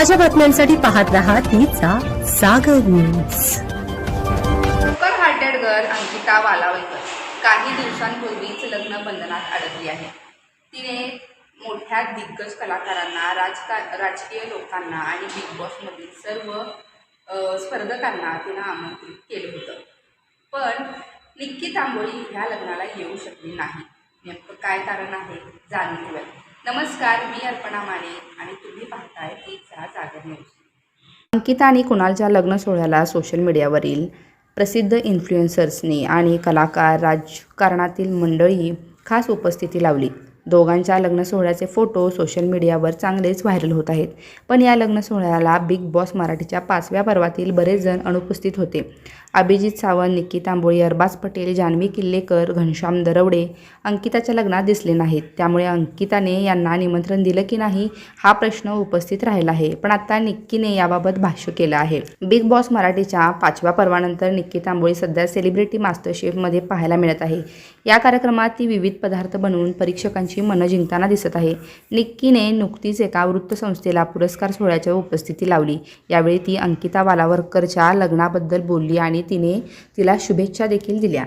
ताज्या बातम्यांसाठी पाहत राहा तिचा Sagar news super hearted girl Ankita Walawalkar काही दिवसांपूर्वीच लग्न बंधनात अडकली आहे. तिने मोठ्या दिग्गज कलाकारांना राजका राजकीय लोकांना आणि बिग बॉसमधील सर्व स्पर्धकांना तिनं आमंत्रित केलं होतं. पण निक्की तांबोळी ह्या लग्नाला येऊ शकली नाही. नेमकं काय कारण आहे जाणून घेऊया नमस्कार मी अर्पणा माने आणि तुम्ही पाहताय जागर न्यूज. अंकिता आणि कुणालच्या लग्न सोहळ्याला सोशल मीडियावरील प्रसिद्ध इन्फ्लुएन्सर्सनी आणि कलाकार राजकारणातील मंडळी खास उपस्थिती लावली. दोघांच्या लग्न सोहळ्याचे फोटो सोशल मीडियावर चांगलेच व्हायरल होत आहेत. पण या लग्न सोहळ्याला बिग बॉस मराठीच्या पाचव्या पर्वातील बरेच जण अनुपस्थित होते. अभिजित सावंत निक्की तांबोळी अरबाज पटेल जान्हवी किल्लेकर घनश्याम दरवडे अंकिताच्या लग्नात दिसले नाहीत. त्यामुळे अंकिताने यांना निमंत्रण दिलं की नाही हा प्रश्न उपस्थित राहिला आहे. पण आता निक्कीने याबाबत भाष्य केलं आहे. बिग बॉस मराठीच्या पाचव्या पर्वानंतर निक्की तांबोळी सध्या सेलिब्रिटी मास्टर शेफमध्ये पाहायला मिळत आहे. या कार्यक्रमात ती विविध पदार्थ बनवून परीक्षकांची मनं जिंकताना दिसत आहे. निक्कीने नुकतीच एका वृत्तसंस्थेला पुरस्कार सोहळ्याच्या उपस्थिती लावली. यावेळी ती अंकिता वालावरकरच्या लग्नाबद्दल बोलली आणि तिने तिला शुभेच्छा देखील दिल्या.